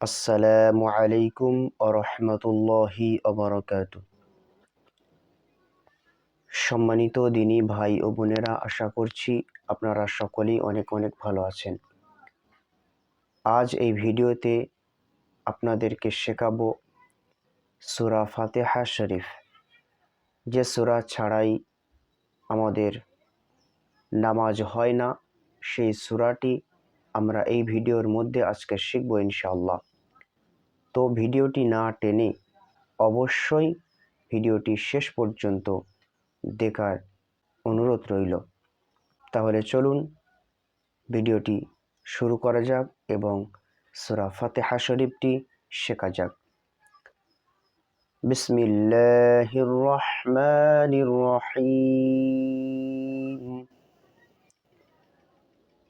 আসসালামু আলাইকুম আরহামতুল্লাহি অবরকাত সম্মানিত দিনী ভাই ও বোনেরা, আশা করছি আপনারা সকলেই অনেক অনেক ভালো আছেন। আজ এই ভিডিওতে আপনাদেরকে শেখাবো সুরা ফাতেহা শরীফ। যে সুরা ছাড়াই আমাদের নামাজ হয় না, সেই সুরাটি আমরা এই ভিডিওর মধ্যে আজকে শিখব ইনশাআল্লাহ। তো ভিডিওটি না টেনে অবশ্যই ভিডিওটি শেষ পর্যন্ত দেখার অনুরোধ রইল। তাহলে চলুন ভিডিওটি শুরু করা যাক এবং সুরা ফাতেহা শরীফটি শেখা যাক। বিসমিল্লাহির রহমানির রহিম।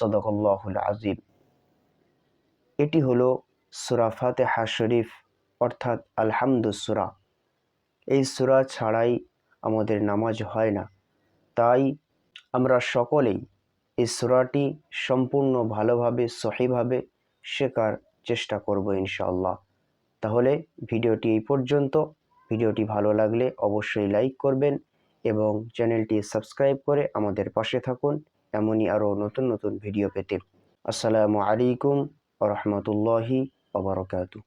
সদকল্লাহুল আজিম এটি হলো সুরা ফাতেহা শরীফ, অর্থাৎ আলহামদুসুরা এই সুরা ছাড়াই আমাদের নামাজ হয় না। তাই আমরা সকলেই এই সুরাটি সম্পূর্ণ ভালোভাবে, সহিভাবে শেখার চেষ্টা করব ইনশাআল্লাহ। তাহলে ভিডিওটি এই পর্যন্ত। ভিডিওটি ভালো লাগলে অবশ্যই লাইক করবেন এবং চ্যানেলটি সাবস্ক্রাইব করে আমাদের পাশে থাকুন। এমনই আরও নতুন নতুন ভিডিও পেতে। আসসালামু আলাইকুম রহমতুল্লাহি ওবরকাতু